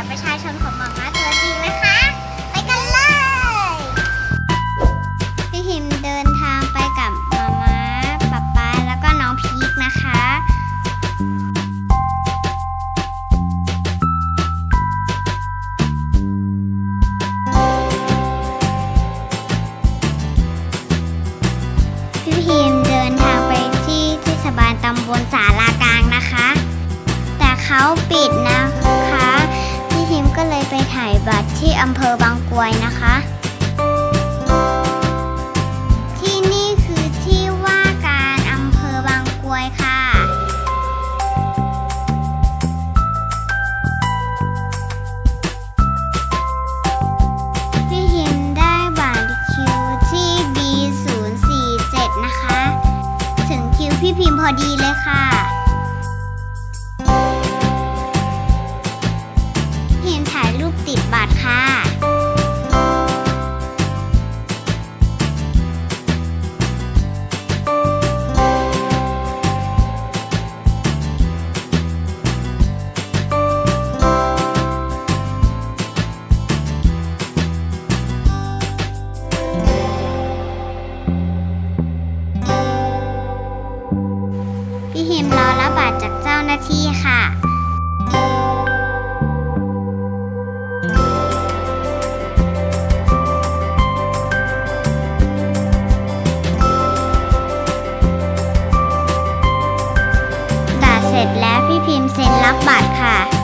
ัตรประชาชนของ ที่อำเภอบางกรวยนะคะ ที่นี่คือที่ว่าการอำเภอบางกรวยค่ะ พี่พิมได้บัตรคิวที่ B047 นะคะ ถึงคิวพี่พิมพ์พอดีเลยค่ะ 10 บาทค่ะพี่ฮิมรอรับบาดจากเจ้าหน้าที่ค่ะ ร็จแล้วพี่พิมพ์เซ็นรับบัตรค่ะ